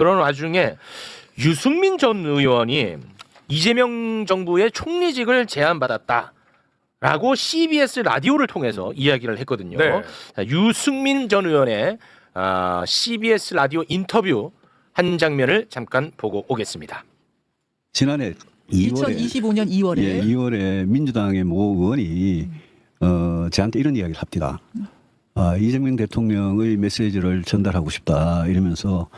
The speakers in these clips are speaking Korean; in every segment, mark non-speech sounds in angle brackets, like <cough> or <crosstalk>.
그런 와중에 유승민 전 의원이 이재명 정부의 총리직을 제안받았다 라고 CBS 라디오를 통해서 이야기를 했거든요. 네. 자, 유승민 전 의원의 아, CBS 라디오 인터뷰 한 장면을 잠깐 보고 오겠습니다. 지난해 2월에 2025년 2월에 예, 2월에 민주당의 모 의원이 어, 저한테 이런 이야기를 합니다. 아, 이재명 대통령의 메시지를 전달하고 싶다 이러면서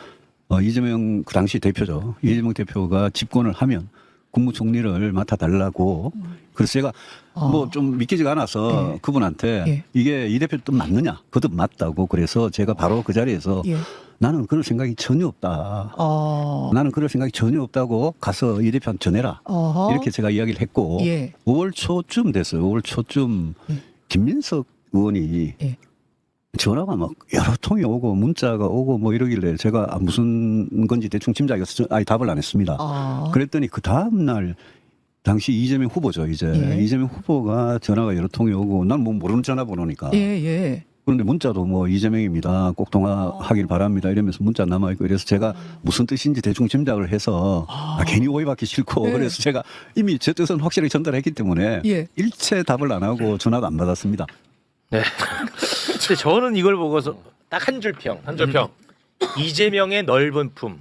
어, 이재명 그 당시 대표죠. 이재명 대표가 집권을 하면 국무총리를 맡아달라고 그래서 제가 어. 뭐좀 믿기지가 않아서 예. 그분한테 예. 이게 이 대표 뜻 맞느냐 그뜻 맞다고 그래서 제가 바로 그 자리에서 예. 나는 그럴 생각이 전혀 없다. 어. 나는 그럴 생각이 전혀 없다고 가서 이 대표한테 전해라. 어허. 이렇게 제가 이야기를 했고 예. 5월 초쯤 됐어요. 5월 초쯤 예. 김민석 의원이 예. 전화가 막 여러 통이 오고 문자가 오고 뭐 이러길래 제가 아, 무슨 건지 대충 짐작해서 저- 아예 답을 안 했습니다. 아. 그랬더니 그 다음 날 당시 이재명 후보죠. 이제 예. 이재명 후보가 전화가 여러 통이 오고 난 뭐 모르는 전화번호니까 예, 예. 그런데 문자도 뭐 이재명입니다. 꼭 통화하길 바랍니다. 이러면서 문자 남아 있고 그래서 제가 무슨 뜻인지 대충 짐작을 해서 아, 괜히 오해받기 싫고 네. 그래서 제가 이미 제 뜻은 확실히 전달했기 때문에 예. 일체 답을 안 하고 전화도 안 받았습니다. 네. <laughs> 근데 저는 이걸 보고서 딱 한 줄 평. 한줄 평. 이재명의 넓은 품,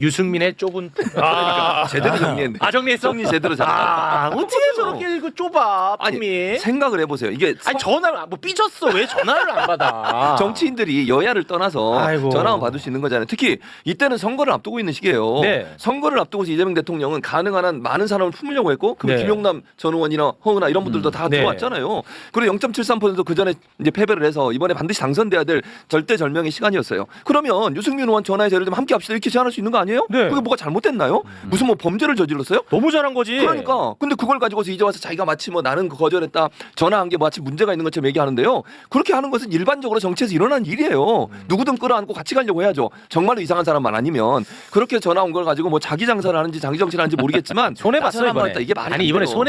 유승민의 좁은 품. 아, 제대로 정리했네. 아 정리했어? 정리 제대로 잘했다. 아 어떻게 저렇게 그 좁아 아니 품이? 생각을 해보세요. 이게 아니 전화를 안- 뭐 삐졌어 왜 전화를 안 받아? <laughs> 정치인들이 여야를 떠나서 아이고. 전화만 받을 수 있는 거잖아요. 특히 이때는 선거를 앞두고 있는 시기예요. 네. 선거를 앞두고서 이재명 대통령은 가능한 한 많은 사람을 품으려고 했고 그럼 네. 김용남 전 의원이나 허은아 이런 분들도 다 네. 들어왔잖아요. 그리고 0.73%그 전에 이제 패배를 해서 이번에 반드시 당선돼야 될 절대 절명의 시간이었어요. 그러면 유승민 의원 전화해서 예를 들면 함께 합시다 이렇게 제안할 수 있는 거 아니에요? 네. 그게 뭐가 잘못됐나요? 무슨 뭐 범죄를 저질렀어요? 너무 잘한 거지. 그러니까 근데 그걸 가지고서 이제 와서 자기가 마치 뭐 나는 그 거절했다 전화한 게 마치 문제가 있는 것처럼 얘기하는데요 그렇게 하는 것은 일반적으로 정치에서 일어나는 일이에요 누구든 끌어안고 같이 가려고 해야죠 정말로 이상한 사람만 아니면 그렇게 전화 온 걸 가지고 뭐 자기 장사를 하는지 자기 정치를 하는지 모르겠지만 <laughs> 손해 봤어 이번에. 이게 말이 아니 안 이번에. 손해